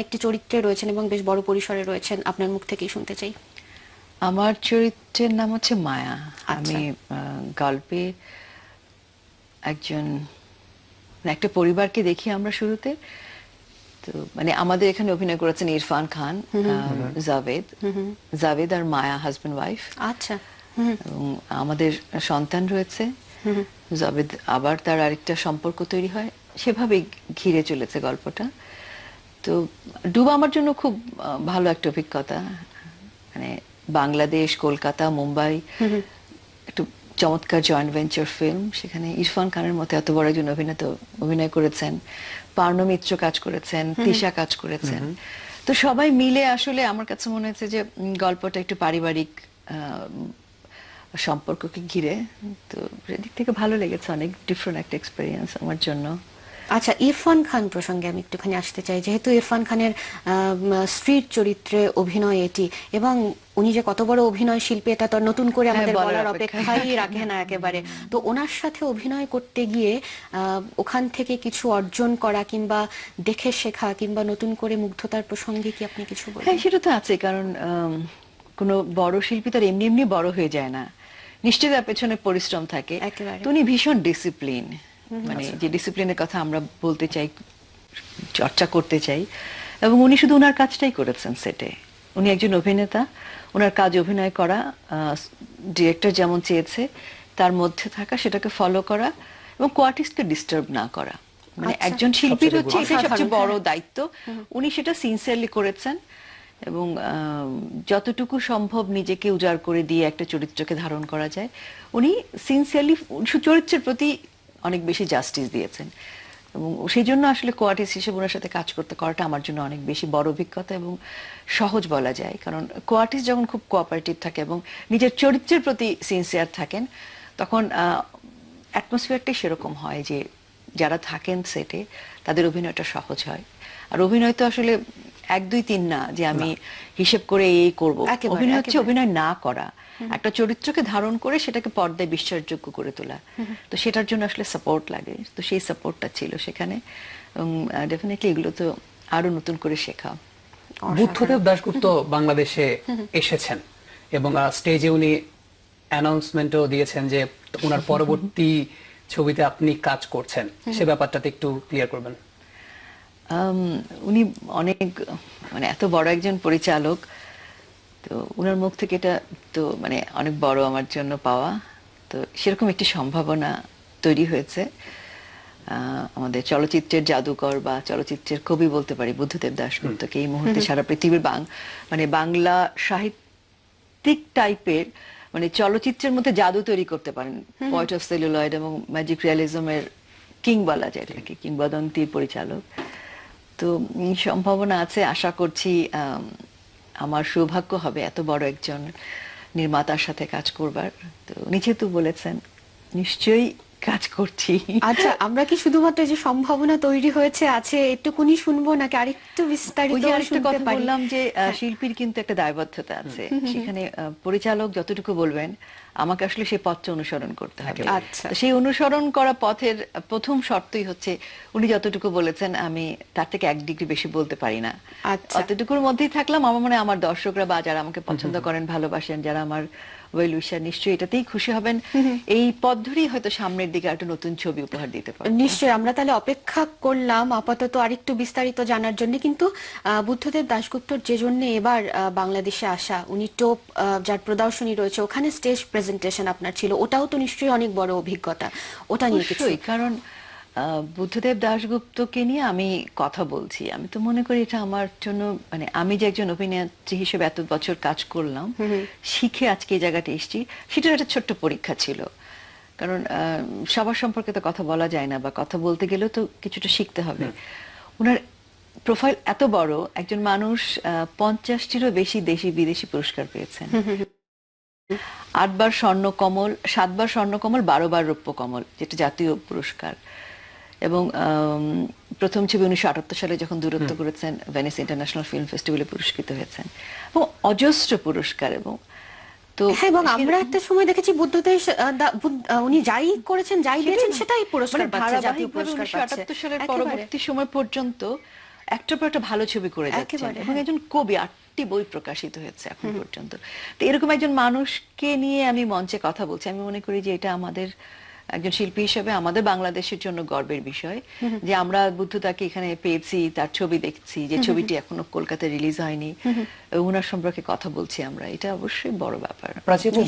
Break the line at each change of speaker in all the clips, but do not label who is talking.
একটি চরিত্রে রয়েছেন এবং বেশ বড় পরিসরে রয়েছেন আপনার মুখ থেকেই শুনতে চাই।
আমার চরিত্রের নাম হচ্ছে মায়া।
আচ্ছা।
আমি গল্পে একজন মানে একটা পরিবারকে দেখি আমরা শুরুতে। তো মানে আমাদের এখানে অভিনয় করেছেন ইরফান খান জাভেদ। জাভেদ আর মায়া হাজবেন্ড ওয়াইফ
আচ্ছা। হুম
এবং আমাদের সন্তান রয়েছে। জাভেদ আবার তার আরেকটা সম্পর্ক তৈরি হয়। সেভাবেই ঘিরে চলেছে গল্পটা। তো ডুবা আমার জন্য খুব ভালো একটা অভিজ্ঞতা। মানে বাংলাদেশ কলকাতা মুম্বাই একটু চমৎকার জয়েন্ট ভেঞ্চার ফিল্ম সেখানে ইরফান খানের মতো এত বড় একজন অভিনেতা অভিনয় করেছেন। পার্ণ মিত্র কাজ করেছেন তিশা কাজ করেছেন। তো সবাই মিলে আসলে আমার কাছে মনে হয়েছে যে গল্পটা একটু পারিবারিক আহ, সম্পর্ককে ঘিরে। তো সেদিক থেকে ভালো লেগেছে অনেক ডিফারেন্ট একটা এক্সপিরিয়েন্স আমার জন্য।
আচ্ছা ইরফান খান প্রসঙ্গে আমি একটুখানি আসতে চাই। যেহেতু ইরফান খানের স্ত্রীর চরিত্রে অভিনয় এটি এবং উনি যে কত বড় অভিনয় শিল্পী এটা তো নতুন করে
হ্যাঁ,
আমাদের
বলার
অপেক্ষাই রাখে না একেবারে। তো ওনার সাথে অভিনয় করতে গিয়ে ওখান থেকে কিছু অর্জন করা কিংবা দেখে শেখা কিংবা নতুন করে মুগ্ধতার প্রসঙ্গে কি আপনি কিছু বলেন
হ্যাঁ সেটা তো আছে কারণ কোনো বড় শিল্পী তার এমনি এমনি বড় হয়ে যায় না। নিশ্চয়ই তার পেছনে পরিশ্রম থাকে।
একেবারে।
তো উনি ভীষণ ডিসিপ্লিন মানে যে ডিসিপ্লিনের কথা আমরা বলতে চাই চর্চা করতে চাই এবং উনি শুধু ওনার কাজটাই করেছেন সেটে উনি একজন অভিনেতা ওনার কাজ অভিনয় করা ডিরেক্টর যেমন চেয়েছে তার মধ্যে থাকা সেটাকে ফলো করা এবং কোয়ার্টিস্টকে ডিস্টার্ব না করা। মানে
আচ্ছা।
একজন শিল্পীর হচ্ছে এটাই সবচেয়ে বড় দায়িত্ব। উনি সেটা সিনসিয়ারলি করেছেন এবং আহ, যতটুকু সম্ভব নিজেকে উজাড় করে দিয়ে একটা চরিত্রকে ধারণ করা যায়। উনি সিনসিয়ারলি চরিত্রের প্রতি অনেক বেশি জাস্টিস দিয়েছেন। এবং সেই জন্য আসলে কোয়ার্টিস্ট হিসেবে ওনার সাথে কাজ করতে করাটা আমার জন্য অনেক বেশি বড় অভিজ্ঞতা এবং সহজ বলা যায়। কারণ কোয়ার্টিস্ট যখন খুব কোঅপারেটিভ থাকে এবং নিজের চরিত্রের প্রতি সিনসিয়ার থাকেন, তখন অ্যাটমসফিয়ারটাই সেরকম হয় যে যারা থাকেন সেটে তাদের অভিনয়টা সহজ হয়। আর অভিনয় তো আসলে এক দুই তিন না যে আমি হিসেব করে এই করব। অভিনয় হচ্ছে অভিনয় না করা। একটা চরিত্রকে ধারণ করে সেটাকে পর্দায় বিশ্বাসযোগ্য করে তোলা। তো সেটার জন্য আসলে সাপোর্ট লাগে। তো সেই সাপোর্টটা ছিল সেখানে। এবং ডেফিনেটলি এগুলো তো আরও নতুন করে শেখা।
বুদ্ধদেব দাশগুপ্ত বাংলাদেশে এসেছেন। এবং স্টেজে উনি অ্যানাউন্সমেন্টও দিয়েছেন যে ওনার পরবর্তী ছবিতে আপনি কাজ করছেন। সে ব্যাপারটাতে একটু ক্লিয়ার করবেন।
উনি অনেক মানে এত বড় একজন পরিচালক তো ওনার মুখ থেকে এটা তো মানে অনেক বড় আমার জন্য পাওয়া। তো সেরকম একটি সম্ভাবনা তৈরি হয়েছে। আমাদের চলচ্চিত্রের জাদুকর বা চলচ্চিত্রের কবি বলতে পারি বুদ্ধদেব দাশগুপ্তকে। এই মুহূর্তে সারা পৃথিবীর বাং মানে বাংলা সাহিত্যিক টাইপের মানে চলচ্চিত্রের মধ্যে জাদু তৈরি করতে পারেন। পয়েন্ট অফ সেলুলয়েড এবং ম্যাজিক রিয়ালিজমের কিং বলা যায় এটাকে কিংবদন্তির পরিচালক। তো সম্ভাবনা আছে। আশা করছি আমার সৌভাগ্য হবে এত বড় একজন নির্মাতার সাথে কাজ করবার। তো উনি যেহেতু বলেছেন, নিশ্চয়ই কাজ করছি।
আচ্ছা আমরা কি শুধুমাত্র যে সম্ভাবনা তৈরি হয়েছে আছে একটুকুনি শুনব নাকি আরেকটু বিস্তারিত শুনতে
কথা বললাম যে শিল্পীর কিন্তু একটা দায়বদ্ধতা আছে। সেখানে পরিচালক যতটুকু বলবেন আমাকে আসলে সেই পথটা অনুসরণ করতে হবে।
আচ্ছা।
সেই অনুসরণ করা পথের প্রথম শর্তই হচ্ছে উনি যতটুকু বলেছেন আমি তার থেকে এক ডিগ্রি বেশি বলতে পারি না।
আচ্ছা।
অতটুকুর মধ্যেই থাকলাম আমার মনে হয় আমার দর্শকরা বা যারা আমাকে পছন্দ করেন ভালোবাসেন যারা আমার ওয়েল উইশার নিশ্চয়ই এটাতেই খুশি হবেন। এই পথ ধরেই হয়তো সামনের দিকে একটা নতুন ছবি উপহার দিতে পারব
নিশ্চয়ই আমরা তাহলে অপেক্ষা করলাম আপাতত আরেকটু বিস্তারিত জানার জন্য। কিন্তু বুদ্ধদেব দাশগুপ্তর যে জন্য এবার বাংলাদেশে আসা উনি টোপ আহ, যার প্রদর্শনী রয়েছে ওখানে স্টেজ প্রেজেন্টেশন আপনার ছিল ওটাও তো নিশ্চয়ই অনেক বড় অভিজ্ঞতা। ওটা নিয়ে
কারণ বুদ্ধদেব দাশগুপ্তকে নিয়ে আমি কথা বলছি। আমি তো মনে করি এটা আমার জন্য মানে আমি যে একজন অভিনেত্রী হিসেবে এত বছর কাজ করলাম শিখে আজকে এই জায়গাটা এসেছি। সেটার একটা ছোট্ট পরীক্ষা ছিল। কারণ সবার সম্পর্কে তো কথা বলা যায় না বা কথা বলতে গেলেও তো কিছুটা শিখতে হবে। ওনার প্রোফাইল এত বড় একজন মানুষ আহ, পঞ্চাশটিরও বেশি দেশি বিদেশি পুরস্কার পেয়েছেন। আটবার স্বর্ণ কমল সাতবার স্বর্ণ কমল বারো বার রৌপ্য কমল যেটা জাতীয় পুরস্কার। এবং প্রথম ছবি উনিশশো আটাত্তর সালে যখন দূরত্ব করেছেন ভেনিস ইন্টারন্যাশনাল ফিল্ম ফেস্টিভ্যালে পুরস্কৃত হয়েছেন। এবং অজস্র পুরস্কার এবং তো
হ্যাঁ এবং আমরা একটা সময় দেখেছি বুদ্ধদেব উনি যাই করেছেন যাই দিয়েছেন সেটাই পুরস্কার
মানে
পাচ্ছে জাতীয় পুরস্কার পাচ্ছে।
1978 সালের পরবর্তী সময় পর্যন্ত একটা পর একটা ভালো ছবি করে যাচ্ছেন এবং
হ্যাঁ।
একজন কবি আটটি বই প্রকাশিত হয়েছে এখন পর্যন্ত। তো এরকম একজন মানুষকে নিয়ে আমি মঞ্চে কথা বলছি। আমি মনে করি যে এটা আমাদের একজন শিল্পী হিসেবে আমাদের বাংলাদেশের জন্য গর্বের বিষয় যে আমরা বুদ্ধদাকে এখানে পেয়েছি তার ছবি দেখছি যে ছবিটি এখনও কলকাতায় রিলিজ হয়নি। ওনার সম্পর্কে কথা বলছি আমরা। এটা অবশ্যই বড় ব্যাপার।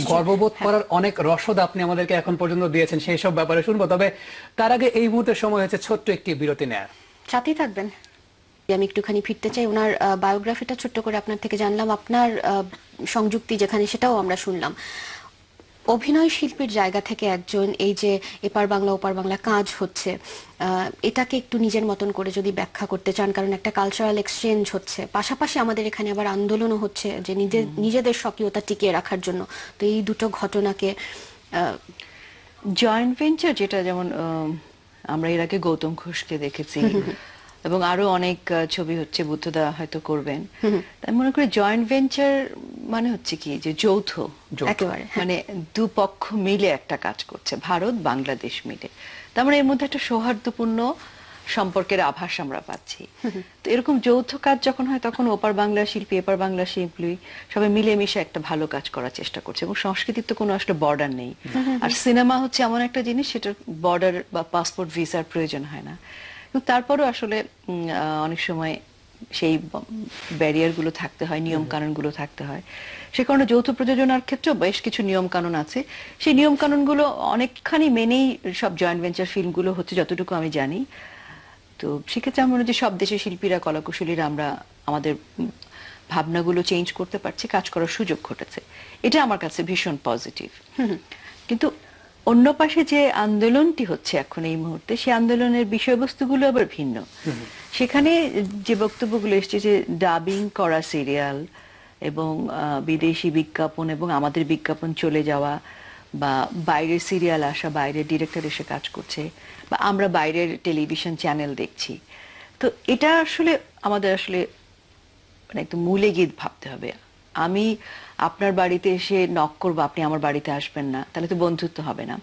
গর্ববোধ করার অনেক রসদ আপনি আমাদেরকে এখন পর্যন্ত দিয়েছেন সেই সব ব্যাপারে শুনব। তবে তার আগে এই মুহূর্তে সময় হয়েছে ছোট্ট একটি বিরতি নেয়ার।
সাথেই থাকবেন। আমি একটুখানি ফিরতে চাই। ওনার বায়োগ্রাফিটা ছোট্ট করে আপনার থেকে জানলাম। আপনার আহ, সংযুক্তি যেখানে সেটাও আমরা শুনলাম। অভিনয় শিল্পীর জায়গা থেকে একজন এই যে এপার বাংলা ওপার বাংলা কাজ হচ্ছে এটাকে একটু নিজের মতন করে যদি ব্যাখ্যা করতে চান কারণ একটা কালচারাল এক্সচেঞ্জ হচ্ছে। পাশাপাশি আমাদের এখানে আবার আন্দোলনও হচ্ছে যে নিজের নিজেদের স্বকীয়তা টিকিয়ে রাখার জন্য। তো এই দুটো ঘটনাকে আহ,
জয়েন্ট ভেঞ্চার যেটা যেমন আমরা এর আগে গৌতম ঘোষকে দেখেছি এবং আরও অনেক ছবি হচ্ছে বুদ্ধদা হয়তো করবেন। আমি মনে করি জয়েন্ট ভেঞ্চার মানে হচ্ছে কি যে যৌথ
যৌথ।
একেবারে। হ্যাঁ।
মানে দুপক্ষ মিলে একটা কাজ করছে ভারত বাংলাদেশ মিলে। তার মানে এর মধ্যে একটা সৌহার্দ্যপূর্ণ সম্পর্কের আভাস আমরা পাচ্ছি। তো এরকম যৌথ কাজ যখন হয় তখন ওপার বাংলা শিল্পী এপার বাংলা শিল্পী সবাই মিলেমিশে একটা ভালো কাজ করার চেষ্টা করছে। এবং সংস্কৃতির তো কোনো আসলে বর্ডার নেই। আর সিনেমা হচ্ছে এমন একটা জিনিস সেটার বর্ডার বা পাসপোর্ট ভিসার প্রয়োজন হয় না। কিন্তু তারপরও আসলে অনেক সময় সেই ব্যারিয়ারগুলো থাকতে হয় নিয়ম কানুনগুলো থাকতে হয়। সে কারণে যৌথ প্রযোজনার ক্ষেত্রেও বেশ কিছু নিয়ম কানুন আছে। সেই নিয়ম কানুনগুলো অনেকখানি মেনেই সব জয়েন্ট ভেঞ্চার ফিল্মগুলো হচ্ছে যতটুকু আমি জানি। তো সেক্ষেত্রে আমার মনে হয় যে সব দেশের শিল্পীরা কলাকুশলীরা আমরা আমাদের ভাবনাগুলো চেঞ্জ করতে পারছি কাজ করার সুযোগ ঘটেছে। এটা আমার কাছে ভীষণ পজিটিভ কিন্তু অন্য পাশে যে আন্দোলনটি হচ্ছে এখন এই মুহূর্তে সেই আন্দোলনের বিষয়বস্তুগুলো আবার ভিন্ন। সেখানে যে বক্তব্যগুলো এসছে যে ডাবিং করা সিরিয়াল এবং বিদেশি বিজ্ঞাপন এবং আমাদের বিজ্ঞাপন চলে যাওয়া বা বাইরের সিরিয়াল আসা বাইরের ডিরেক্টর এসে কাজ করছে বা আমরা বাইরের টেলিভিশন চ্যানেল দেখছি। তো এটা আসলে আমাদের আসলে মানে একটু মূলে গিয়ে ভাবতে হবে। আমি আপনার বাড়িতে এসে নক করব আপনি আমার বাড়িতে আসবেন না। তাহলে তো বন্ধুত্ব হবে না।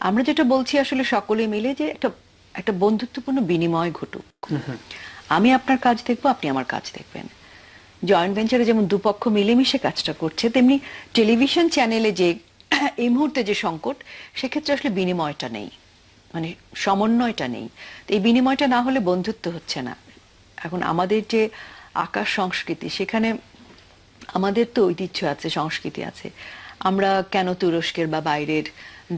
আমরা যেটা বলছি আসলে সকলে মিলে যে একটা একটা বন্ধুত্বপূর্ণ বিনিময় ঘটুক। আমি আপনার কাজ দেখব আপনি আমার কাজ দেখবেন। জয়েন্ট ভেঞ্চারে যেমন দুপক্ষ মিলেমিশে কাজটা করছে তেমনি টেলিভিশন চ্যানেলে যে এই মুহূর্তে যে সংকট সেক্ষেত্রে আসলে বিনিময়টা নেই। মানে সমন্বয়টা নেই। তো এই বিনিময়টা না হলে বন্ধুত্ব হচ্ছে না। এখন আমাদের যে আকাশ সংস্কৃতি সেখানে আমাদের তো ঐতিহ্য আছে সংস্কৃতি আছে। আমরা কেন তুরস্কের বা বাইরের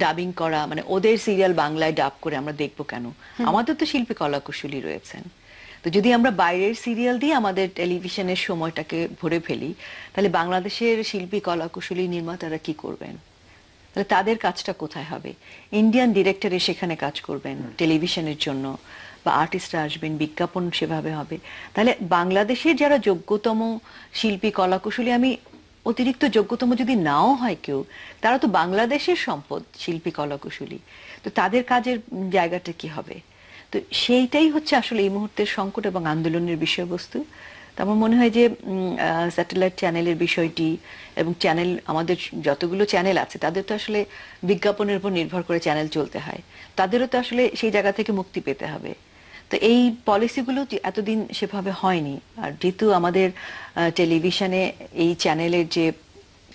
ডাবিং করা মানে ওদের সিরিয়াল বাংলায় ডাব করে আমরা দেখব কেন? আমাদের তো শিল্পী কলাকুশলী রয়েছেন। তো যদি আমরা বাইরের সিরিয়াল দিয়ে আমাদের টেলিভিশনের সময়টাকে ভরে ফেলি তাহলে বাংলাদেশের শিল্পী কলাকুশলী নির্মাতারা কি করবেন? তাহলে তাদের কাজটা কোথায় হবে? ইন্ডিয়ান ডিরেক্টরে সেখানে কাজ করবেন টেলিভিশনের জন্য। বা আর্টিস্টরা আসবেন, বিজ্ঞাপন সেভাবে হবে। তাহলে বাংলাদেশের যারা যোগ্যতম শিল্পী, কলাকুশলী, আমি অতিরিক্ত যোগ্যতম যদি নাও হয় কেউ, তারা তো বাংলাদেশের সম্পদ, শিল্পী, কলাকুশলী। তো তাদের কাজের জায়গাটা কি হবে? তো সেইটাই হচ্ছে আসলে এই মুহূর্তের সংকট এবং আন্দোলনের বিষয়বস্তু। আমার মনে হয় যে স্যাটেলাইট চ্যানেলের বিষয়টি এবং চ্যানেল আমাদের যতগুলো চ্যানেল আছে, তাদের তো আসলে বিজ্ঞাপনের উপর নির্ভর করে চ্যানেল চলতে হয়। তাদেরও তো আসলে সেই জায়গা থেকে মুক্তি পেতে হবে। তো এই পলিসিগুলো এতদিন সেভাবে হয়নি আর যেহেতু আমাদের টেলিভিশনে এই চ্যানেলের যে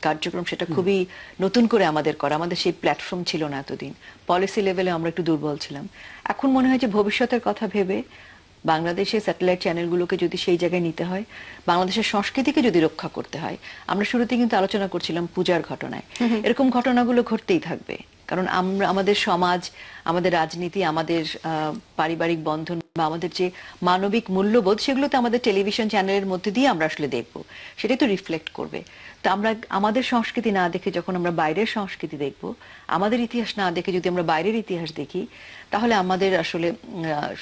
কার্যক্রম সেটা খুবই নতুন করে আমাদের করা আমাদের সেই প্ল্যাটফর্ম ছিল না এতদিন। পলিসি লেভেলে আমরা একটু দুর্বল ছিলাম। এখন মনে হয় যে ভবিষ্যতের কথা ভেবে বাংলাদেশের স্যাটেলাইট চ্যানেলগুলোকে যদি সেই জায়গায় নিতে হয় বাংলাদেশের সংস্কৃতিকে যদি রক্ষা করতে হয় আমরা শুরুতে কিন্তু আলোচনা করছিলাম পূজার ঘটনায়। এরকম ঘটনাগুলো ঘটতেই থাকবে। কারণ আমরা, আমাদের সমাজ, আমাদের রাজনীতি, আমাদের পারিবারিক বন্ধন বা আমাদের যে মানবিক মূল্যবোধ, সেগুলোতে আমাদের টেলিভিশন চ্যানেলের মধ্যে দিয়ে আমরা আসলে দেখব। সেটাই তো রিফ্লেক্ট করবে। তো আমরা, আমাদের সংস্কৃতি না দেখে যখন আমরা বাইরের সংস্কৃতি দেখব, আমাদের ইতিহাস না দেখে যদি আমরা বাইরের ইতিহাস দেখি, তাহলে আমাদের আসলে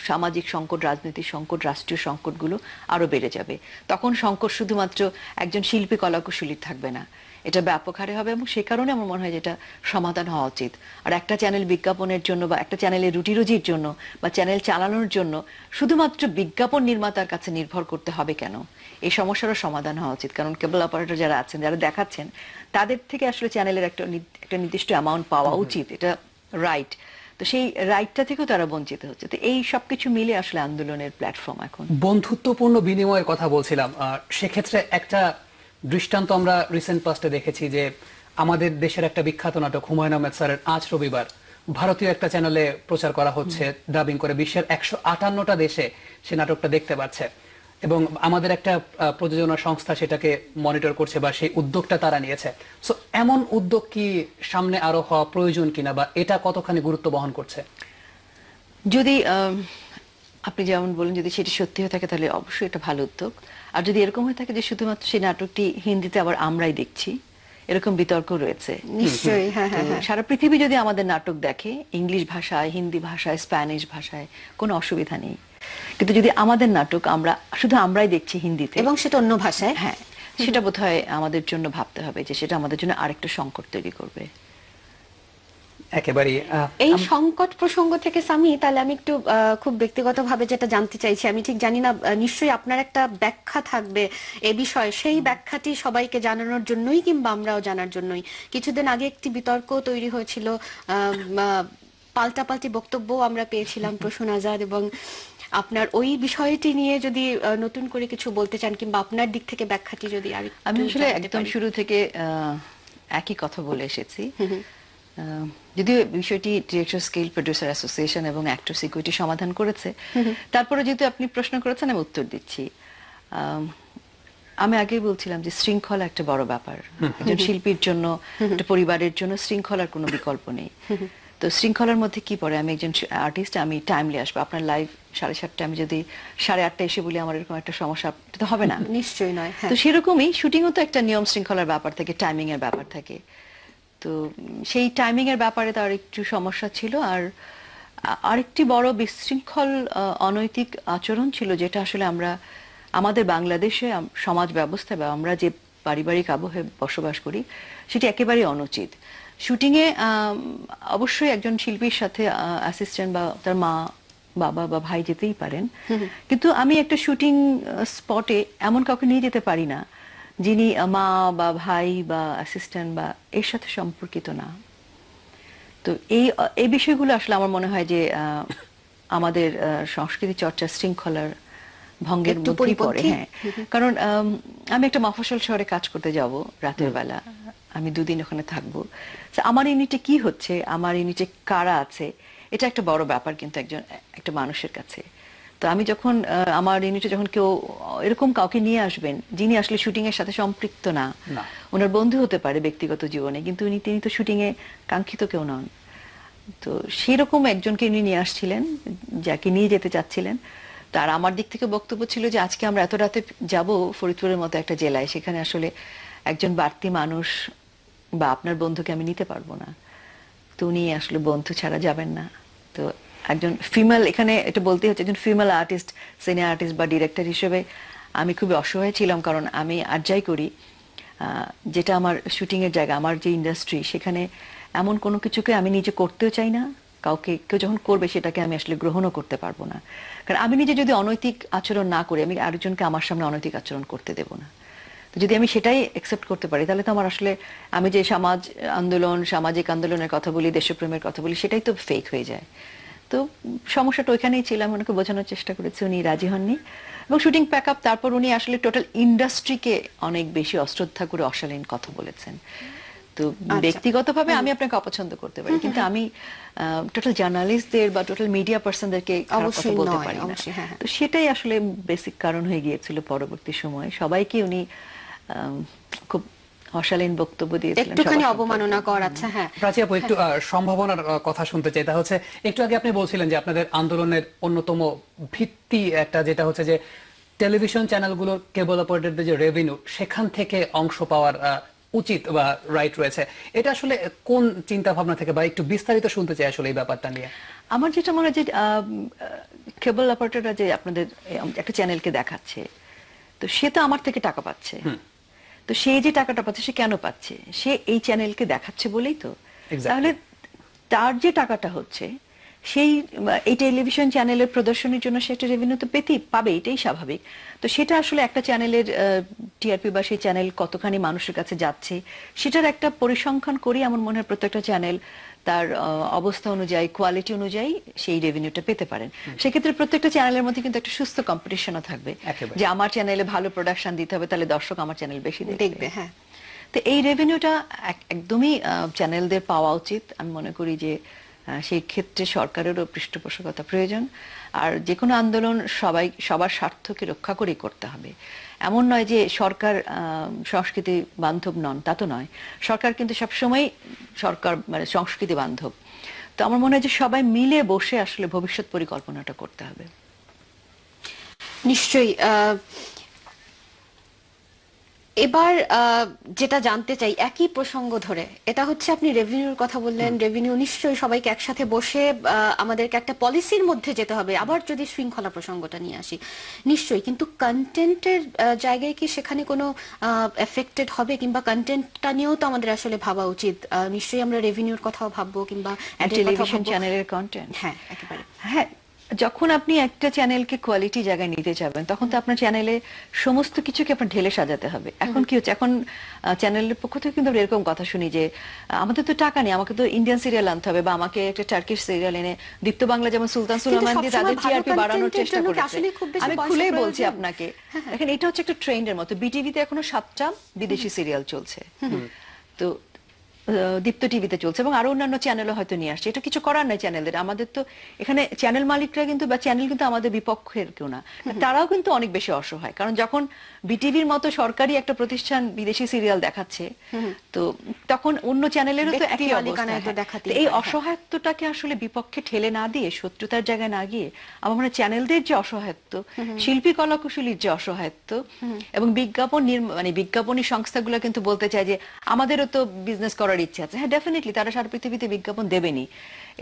সামাজিক সংকট, রাজনৈতিক সংকট, রাষ্ট্রীয় সংকটগুলো আরও বেড়ে যাবে। তখন সংকট শুধুমাত্র একজন শিল্পী কলাকুশলীর থাকবে না। এটা ব্যাপক হারে হবে এবং সে কারণে আমার মনে হয় যেটা সমাধান হওয়া উচিত। আর একটা চ্যানেল বিজ্ঞাপনের জন্য বা একটা চ্যানেলের রুটি রুজির জন্য বা চ্যানেল চালানোর জন্য শুধুমাত্র বিজ্ঞাপন নির্মাতার কাছে নির্ভর করতে হবে কেন? এই সমস্যারও সমাধান হওয়া উচিত। কারণ কেবল অপারেটর যারা আছেন যারা দেখাচ্ছেন তাদের থেকে আসলে চ্যানেলের একটা একটা নির্দিষ্ট অ্যামাউন্ট পাওয়া উচিত। এটা রাইট তো সেই রাইটটা থেকেও তারা বঞ্চিত হচ্ছে। তো এই সব কিছু মিলে আসলে আন্দোলনের প্ল্যাটফর্ম এখন।
বন্ধুত্বপূর্ণ বিনিময়ের কথা বলছিলাম। আর সেক্ষেত্রে একটা দৃষ্টান্ত আমরা রিসেন্ট পাস্টে দেখেছি যে আমাদের দেশের একটা বিখ্যাত নাটক হুমায়ুন আহমেদ স্যারের আজ রবিবার ভারতীয় একটা চ্যানেলে প্রচার করা হচ্ছে ডাবিং করে বিশ্বের একশো আটান্নটা দেশে সে নাটকটা দেখতে পাচ্ছে। এবং আমাদের একটা প্রযোজনা সংস্থা সেটাকে মনিটর করছে বা সেই উদ্যোগটা তারা নিয়েছে। সো এমন উদ্যোগ কি সামনে আরও হওয়া প্রয়োজন কিনা বা এটা কতখানি গুরুত্ব বহন করছে?
যদি আপনি যেমন বলেন যদি সেটি সত্যি হয়ে থাকে তাহলে অবশ্যই এটা ভালো উদ্যোগ। আর যদি এরকম হয়ে থাকে যে শুধুমাত্র সেই নাটকটি হিন্দিতে আবার আমরাই দেখছি এরকম বিতর্ক রয়েছে।
নিশ্চয়ই হ্যাঁ হ্যাঁ হ্যাঁ।
সারা পৃথিবী যদি আমাদের নাটক দেখে ইংলিশ ভাষায় হিন্দি ভাষায় স্প্যানিশ ভাষায় কোনো অসুবিধা নেই। কিন্তু যদি আমাদের নাটক আমরা শুধু আমরাই দেখছি হিন্দিতে
এবং সেটা অন্য ভাষায়?
হ্যাঁ সেটা বোধহয় আমাদের জন্য ভাবতে হবে যে সেটা আমাদের জন্য আরেকটা সংকট তৈরি করবে।
একেবারেই আহ,
এই সংকট প্রসঙ্গ থেকে সামি তাহলে আমি একটু আহ, খুব ব্যক্তিগতভাবে যেটা জানতে চাইছি আমি ঠিক জানি না নিশ্চয়ই আপনার একটা ব্যাখ্যা থাকবে এ বিষয়ে। সেই ব্যাখ্যাটি সবাইকে জানানোর জন্যই কিংবা আমরাও জানার জন্যই। কিছুদিন আগে একটি বিতর্ক তৈরি হয়েছিল পাল্টাপাল্টি বক্তব্য আমরা পেয়েছিলাম প্রসূন আজাদ এবং আপনার ওই বিষয়টি নিয়ে যদি আহ, নতুন করে কিছু বলতে চান কিংবা আপনার দিক থেকে ব্যাখ্যাটি যদি আর
আমি আসলে একদম শুরু থেকে আহ, একই কথা বলে এসেছি। যদিও বিষয়টি ডিরেক্টর স্কেল প্রডিউসার অ্যাসোসিয়েশন এবং অ্যাক্টর সিকিউরিটি সমাধান করেছে তারপরে যেহেতু আপনি প্রশ্ন করেছেন আমি উত্তর দিচ্ছি। আমি আগেই বলছিলাম যে শৃঙ্খলা একটা বড় ব্যাপার। একজন শিল্পীর জন্য একটা পরিবারের জন্য শৃঙ্খলার কোনো বিকল্প নেই। তো শৃঙ্খলার মধ্যে কি পড়ে? আমি একজন আর্টিস্ট আমি টাইমলি আসব। আপনার লাইভ সাড়ে সাতটা আমি যদি সাড়ে আটটা এসে বলি আমার এরকম একটা সমস্যা তো হবে না।
নিশ্চয়ই নয় হ্যাঁ।
তো সেরকমই শুটিংও তো একটা নিয়ম শৃঙ্খলার ব্যাপার থাকে টাইমিং এর ব্যাপার থাকে। তো সেই টাইমিং এর ব্যাপারে তার একটু সমস্যা ছিল। আর আরেকটি বড় বিশৃঙ্খল অনৈতিক আচরণ ছিল যেটা আসলে আমরা আমাদের বাংলাদেশে সমাজ ব্যবস্থা বা আমরা যে পারিবারিক আবহে বসবাস করি সেটি একেবারেই অনুচিত। শুটিংয়ে অবশ্যই একজন শিল্পীর সাথে অ্যাসিস্ট্যান্ট বা তার মা বাবা বা ভাই যেতেই পারেন। কিন্তু আমি একটা শুটিং স্পটে এমন কাউকে নিয়ে যেতে পারি না। যিনি মা বা ভাই বা অ্যাসিস্ট্যান্ট বা এর সাথে সম্পর্কিত না। তো এই এই বিষয়গুলো আসলে আমার মনে হয় যে আমাদের সংস্কৃতি চর্চা শৃঙ্খলার ভঙ্গের মধ্যেই পড়ে হ্যাঁ। কারণ আম, একটা মফস্বল শহরে কাজ করতে যাব রাতের বেলা। আমি দুদিন ওখানে থাকব। আমার ইউনিটে কি হচ্ছে? আমার ইউনিটে কারা আছে? এটা একটা বড় ব্যাপার কিন্তু একজন একটা মানুষের কাছে। তো আমি যখন আমার ইউনিটে যখন কেউ এরকম কাউকে নিয়ে আসবেন যিনি আসলে শুটিং এর সাথে সম্পৃক্ত না
না।
ওনার বন্ধু হতে পারে ব্যক্তিগত জীবনে কিন্তু উনি তিনি তো শুটিং এ কাঙ্ক্ষিত কেউ নন। তো সেরকম একজনকে উনি নিয়ে আসছিলেন যাকে নিয়ে যেতে চাচ্ছিলেন। তার আমার দিক থেকে বক্তব্য ছিল যে আজকে আমরা এত রাতে যাব ফরিদপুরের মতো একটা জেলায় সেখানে আসলে একজন বাড়তি মানুষ বা আপনার বন্ধুকে আমি নিতে পারব না। তো উনি আসলে বন্ধু ছাড়া যাবেন না। তো একজন ফিমেল এখানে এটা বলতে হচ্ছে একজন ফিমেল আর্টিস্ট সিনিয়র আর্টিস্ট বা ডিরেক্টর হিসেবে আমি খুবই অসহায় ছিলাম কারণ আমি আর যাই করি যেটা আমার শুটিং এর জায়গা, আমার যে ইন্ডাস্ট্রি সেখানে এমন কোনো কিছুকে আমি নিজে করতেও চাই না, কাউকে, কেউ যখন করবে সেটাকে আমি আসলে গ্রহণও করতে পারব না। কারণ আমি নিজে যদি অনৈতিক আচরণ না করি, আমি আরেকজনকে আমার সামনে অনৈতিক আচরণ করতে দেবো না। তো যদি আমি সেটাই একসেপ্ট করতে পারি, তাহলে তো আমার আসলে, আমি যে সমাজ আন্দোলন, সামাজিক আন্দোলনের কথা বলি, দেশপ্রেমের কথা বলি, সেটাই তো ফেক হয়ে যায়। তো সমস্যাটা ওইখানেই ছিল আমি ওনাকে বোঝানোর চেষ্টা করেছি উনি রাজি হননি। এবং শুটিং প্যাক আপ তারপর উনি আসলে টোটাল ইন্ডাস্ট্রিকে অনেক বেশি অশ্রদ্ধা করে অশালীন কথা বলেছেন। তো ব্যক্তিগতভাবে আমি আপনাকে অপছন্দ করতে পারি কিন্তু আমি টোটাল জার্নালিস্টদের বা টোটাল মিডিয়া পার্সনদেরকে
অবশ্যই
বলতে পারি না।
হ্যাঁ, হ্যাঁ।
তো সেটাই আসলে বেসিক কারণ হয়ে গিয়েছিল পরবর্তী সময়ে। সবাইকে উনি খুব অশালীন বক্তব্য দিয়েছিলেন
একটুখানি অবমাননা কর আচ্ছা হ্যাঁ।
প্রাচী আপু একটু সম্ভাবনার কথা শুনতে চাই। তা হচ্ছে একটু আগে আপনি বলছিলেন যে আপনাদের আন্দোলনের অন্যতম ভিত্তি একটা যেটা হচ্ছে যে টেলিভিশন চ্যানেলগুলোর কেবল অপারেটরদের যে রেভিনিউ সেখান থেকে অংশ পাওয়ার আহ, উচিত বা রাইট রয়েছে। এটা আসলে কোন চিন্তা ভাবনা থেকে বা একটু বিস্তারিত শুনতে চাই আসলে এই ব্যাপারটা নিয়ে।
আমার যেটা মনে হয় যে কেবল অপারেটররা যে আপনাদের একটা চ্যানেলকে দেখাচ্ছে তো সে তো আমার থেকে টাকা পাচ্ছে। তো সে যে টাকাটা পাচ্ছে সে কেন পাচ্ছে? সে এই চ্যানেলকে দেখাচ্ছে বলেই তো। তাহলে তার যে টাকাটা হচ্ছে সেই এই টেলিভিশন চ্যানেলের প্রদর্শনীর জন্য সে একটা রেভিনিউ তো পেতেই পাবে এটাই স্বাভাবিক। তো সেটা আসলে একটা চ্যানেলের টিআরপি বা সেই চ্যানেল কতখানি মানুষের কাছে যাচ্ছে সেটার একটা পরিসংখ্যান করি আমার মনে হয় প্রত্যেকটা চ্যানেল তার আহ, অবস্থা অনুযায়ী কোয়ালিটি অনুযায়ী সেই রেভিনিউটা পেতে পারেন। সেক্ষেত্রে প্রত্যেকটা চ্যানেলের মধ্যে কিন্তু একটা সুস্থ কম্পিটিশনও থাকবে। যে আমার চ্যানেলে ভালো প্রোডাকশন দিতে হবে তাহলে দর্শক আমার চ্যানেল বেশি দেখবে।
দেখবে হ্যাঁ।
তো এই রেভিনিউটা একদমই চ্যানেলদের পাওয়া উচিত। আমি মনে করি যে সেই ক্ষেত্রে সরকারেরও পৃষ্ঠপোষকতা প্রয়োজন। আর যে কোনো আন্দোলন সবাই সবার স্বার্থকে রক্ষা করেই করতে হবে। এমন নয় যে সরকার সংস্কৃতি বান্ধব নন, তা তো নয়। সরকার কিন্তু সবসময় সরকার মানে সংস্কৃতি বান্ধব। তো আমার মনে হয় যে সবাই মিলে বসে আসলে ভবিষ্যৎ পরিকল্পনাটা করতে হবে।
নিশ্চয়ই এবার যেটা জানতে চাই একই প্রসঙ্গ ধরে এটা হচ্ছে আপনি রেভিনিউর কথা বললেন রেভিনিউ নিশ্চয়ই সবাইকে একসাথে বসে আমাদেরকে একটা পলিসির মধ্যে যেতে হবে আবার যদি শৃঙ্খলা প্রসঙ্গটা নিয়ে আসি নিশ্চয়ই কিন্তু কন্টেন্টের জায়গায় কি সেখানে কোনো এফেক্টেড হবে? কিংবা কন্টেন্টটা নিয়েও তো আমাদের আসলে ভাবা উচিত নিশ্চয়ই আমরা রেভিনিউর কথাও ভাববো কিংবা
টেলিভিশন চ্যানেলের কন্টেন্ট
হ্যাঁ একেবারে।
হ্যাঁ যখন আপনি একটা চ্যানেলকে কোয়ালিটি জায়গায় নিতে যাবেন তখন তো আপনার চ্যানেলে সমস্ত কিছুকে আপনার ঢেলে সাজাতে হবে। এখন কি হচ্ছে? এখন চ্যানেলের পক্ষ থেকে কিন্তু এরকম কথা শুনি যে আমাদের তো টাকা নেই আমাকে তো ইন্ডিয়ান সিরিয়াল আনতে হবে বা আমাকে একটা টার্কিশ সিরিয়াল এনে দীপ্ত বাংলা যেমন সুলতান সুলেমান দিয়ে তাদের টিআরপি বাড়ানোর চেষ্টা করেছে। আমি খুলেই বলছি আপনাকে। দেখেন এটা হচ্ছে একটা ট্রেন্ডের মতো। বিটিভিতে এখনও সাতটা বিদেশি সিরিয়াল চলছে। তো দীপ্ত টিভিতে চলছে এবং আরও অন্যান্য চ্যানেলও হয়তো নিয়ে আসছে। এটা কিছু করার নাই চ্যানেলদের আমাদের তো এখানে চ্যানেল মালিকরা কিন্তু বা চ্যানেল কিন্তু আমাদের বিপক্ষের কেউ না। তারাও কিন্তু অনেক বেশি অসহায়। কারণ যখন বিটিভির মতো সরকারি একটা প্রতিষ্ঠান বিদেশি সিরিয়াল দেখাচ্ছে তো তখন অন্য চ্যানেলেরও তো একই অবস্থা। হ্যাঁ। এই
হয়, হ্যাঁ।
অসহায়ত্বটাকে আসলে বিপক্ষে ঠেলে না দিয়ে শত্রুতার জায়গায় না গিয়ে আমার মনে চ্যানেলদের যে অসহায়ত্ব শিল্পী কলাকুশলীর যে অসহায়ত্ব এবং বিজ্ঞাপন মানে বিজ্ঞাপনী সংস্থাগুলো কিন্তু বলতে চায় যে আমাদেরও তো বিজনেস করার ইচ্ছে আছে। হ্যাঁ ডেফিনেটলি তারা সারা পৃথিবীতে বিজ্ঞাপন দেবেনি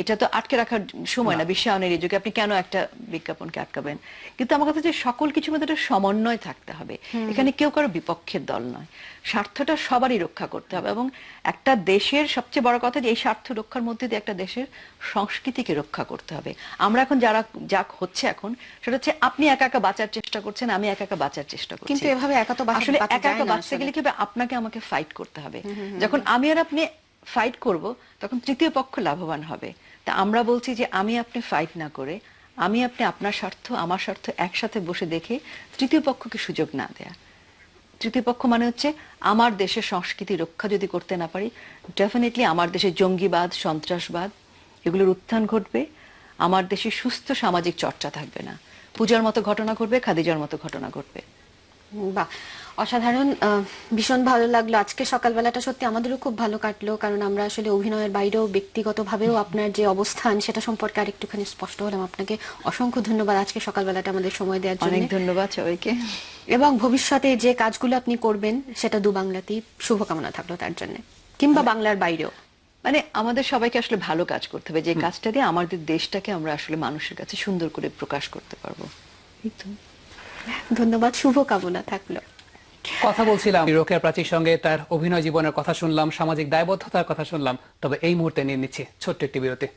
এটা তো আটকে রাখার সময় না বিশ্বায়নের এই যুগে। আপনি কেন একটা বিজ্ঞাপনকে আটকাবেন? কিন্তু আমার কথা যে সকল কিছুর মধ্যে একটা সমন্বয় থাকতে হবে এখানে কেউ কারও বিপক্ষের দল নয়। স্বার্থটা সবারই রক্ষা করতে হবে এবং একটা দেশের সবচেয়ে বড় কথা যে এই স্বার্থ রক্ষার মধ্যে দিয়ে একটা দেশের সংস্কৃতিকে রক্ষা করতে হবে। আমরা এখন যারা যা হচ্ছে এখন সেটা হচ্ছে আপনি একা একা বাঁচার চেষ্টা করছেন আমি একা একা বাঁচার চেষ্টা করছি।
কিন্তু এভাবে একা তো
আসলে একা একা বাঁচতে গেলে কি হবে? আপনাকে আমাকে ফাইট করতে হবে। যখন আমি আর আপনি ফাইট করব তখন তৃতীয় পক্ষ লাভবান হবে। তা আমরা বলছি যে আমি আপনি ফাইট না করে, আমি আপনি আপনার স্বার্থ, আমার স্বার্থ একসাথে বসে দেখে তৃতীয় পক্ষকে সুযোগ না দেয়া। তৃতীয় পক্ষ মানে হচ্ছে আমার দেশের সংস্কৃতি রক্ষা যদি করতে না পারি ডেফিনেটলি আমার দেশে জঙ্গিবাদ, সন্ত্রাসবাদ এগুলোর উত্থান ঘটবে, আমার দেশে সুস্থ সামাজিক চর্চা থাকবে না। পূজার মতো ঘটনা ঘটবে, খাদিজার মতো ঘটনা ঘটবে।
বাহ। অসাধারণ ভীষণ ভালো লাগল। আজকে সকালবেলাটা সত্যি আমাদেরও খুব ভালো কাটলো কারণ আমরা আসলে অভিনয়ের বাইরেও ব্যক্তিগতভাবেও আপনার যে অবস্থান সেটা সম্পর্কে আর একটুখানি স্পষ্ট হলাম। আপনাকে অসংখ্য ধন্যবাদ আজকে সকালবেলাটা আমাদের সময় দেওয়ার জন্য।
অনেক ধন্যবাদ সবাইকে।
এবং ভবিষ্যতে যে কাজগুলো আপনি করবেন সেটা দু বাংলাতেই শুভকামনা থাকল তার জন্য। কিংবা বাংলার বাইরেও।
মানে আমাদের সবাইকে আসলে ভালো কাজ করতে হবে যে কাজটা দিয়ে আমাদের দেশটাকে আমরা আসলে মানুষের কাছে সুন্দর করে প্রকাশ করতে পারব।
ধন্যবাদ শুভকামনা থাকল।
কথা বলছিলাম। রোকেয়া প্রাচীর সঙ্গে তার অভিনয় জীবনের কথা শুনলাম, সামাজিক দায়বদ্ধতার কথা শুনলাম। তবে এই মুহূর্তে নিয়ে নিচ্ছে ছোট্ট একটি বিরতি।